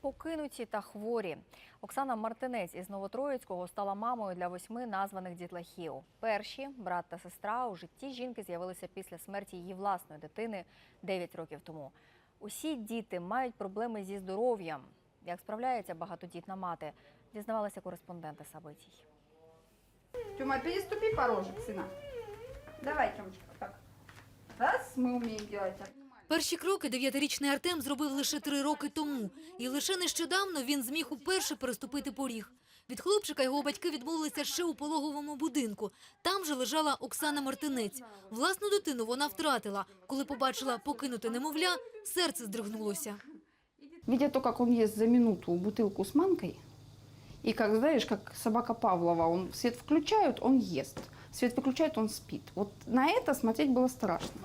покинуті та хворі. Оксана Мартинець із Новотроїцького стала мамою для восьми названих дітлахів. Перші брат та сестра у житті жінки з'явилися після смерті її власної дитини 9 років тому. Усі діти мають проблеми зі здоров'ям. Як справляється багатодітна мати, дізнавалися кореспонденти Сабитій. Тёма, переступи порожек, сына. Давай, Тёмочка, вот так. Раз, мы умеем делать. Перші кроки дев'ятирічний Артем зробив лише три роки тому. І лише нещодавно він зміг уперше переступити поріг. Від хлопчика його батьки відмовилися ще у пологовому будинку. Там же лежала Оксана Мартинець. Власну дитину вона втратила. Коли побачила покинуте немовля, серце здригнулося. Видя то, как он ест за минуту бутылку с манкой, и как, знаешь, как собака Павлова, он свет включают, он ест. Свет выключают, он спит. Вот на это смотреть было страшно.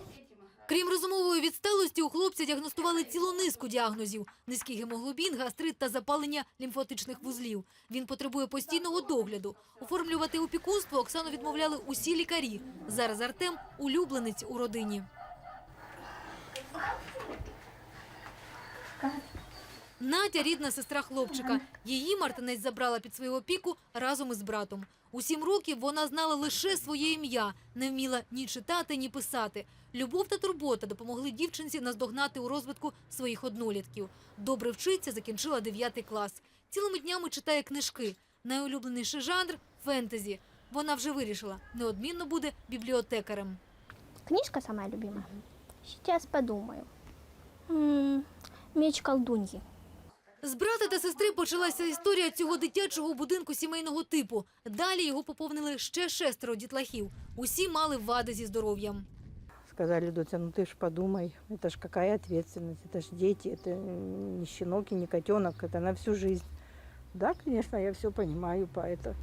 Крім розумової відсталості, у хлопця діагностували цілу низку діагнозів: низький гемоглобін, гастрит та запалення лімфатичних вузлів. Він потребує постійного догляду. Оформлювати опікунство Оксану відмовляли усі лікарі. Зараз Артем улюбленець у родині. Надя – рідна сестра хлопчика. Її Мартинець забрала під свою опіку разом із братом. У сім років вона знала лише своє ім'я, не вміла ні читати, ні писати. Любов та турбота допомогли дівчинці наздогнати у розвитку своїх однолітків. Добре вчиться, закінчила 9 клас. Цілими днями читає книжки. Найулюбленіший жанр – фентезі. Вона вже вирішила, неодмінно буде бібліотекарем. Книжка самая любимая? Сейчас подумаю. Меч колдуньи. З брата та сестри почалася історія цього дитячого будинку сімейного типу. Далі його поповнили ще шестеро дітлахів. Усі мали вади зі здоров'ям. Сказали, Дотя, ну ты ж подумай, это ж какая ответственность, это ж дети, это не щенок и не котенок, это на всю жизнь. Да, конечно, я все понимаю, поэтому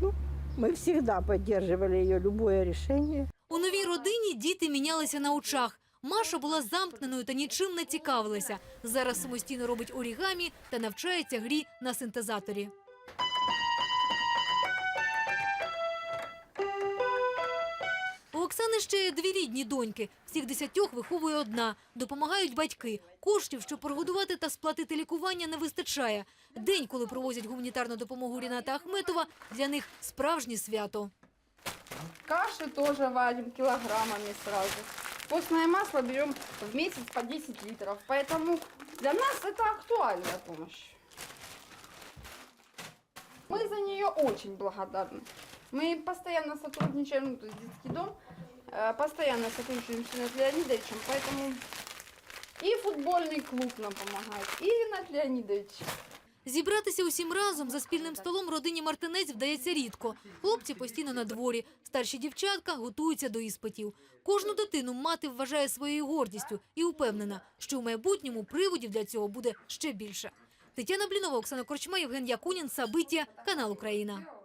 ну, мы всегда поддерживали ее любое решение. У новій родині діти мінялися на очах. Маша була замкненою та нічим не цікавилася. Зараз самостійно робить орігамі та навчається грі на синтезаторі. У Оксани ще є дві рідні доньки. Всіх десятьох виховує одна. Допомагають батьки. Коштів, щоб прогодувати та сплатити лікування, не вистачає. День, коли провозять гуманітарну допомогу Ріната Ахметова, для них справжнє свято. Каши тоже варим килограммами сразу. Постное масло берем в месяц по 10 литров. Поэтому для нас это актуальная помощь. Мы за нее очень благодарны. Мы постоянно сотрудничаем, ну, то есть детский дом, э, постоянно сотрудничаем с Игнатом Леонидовичем, поэтому и футбольный клуб нам помогает, и Игнат Леонидович. Зібратися усім разом за спільним столом родині Мартинець вдається рідко. Хлопці постійно на дворі. Старші дівчатка готуються до іспитів. Кожну дитину мати вважає своєю гордістю і упевнена, що в майбутньому приводів для цього буде ще більше. Тетяна Блінова, Оксана Корчма, Євген Якунін, Сабиття, канал Україна.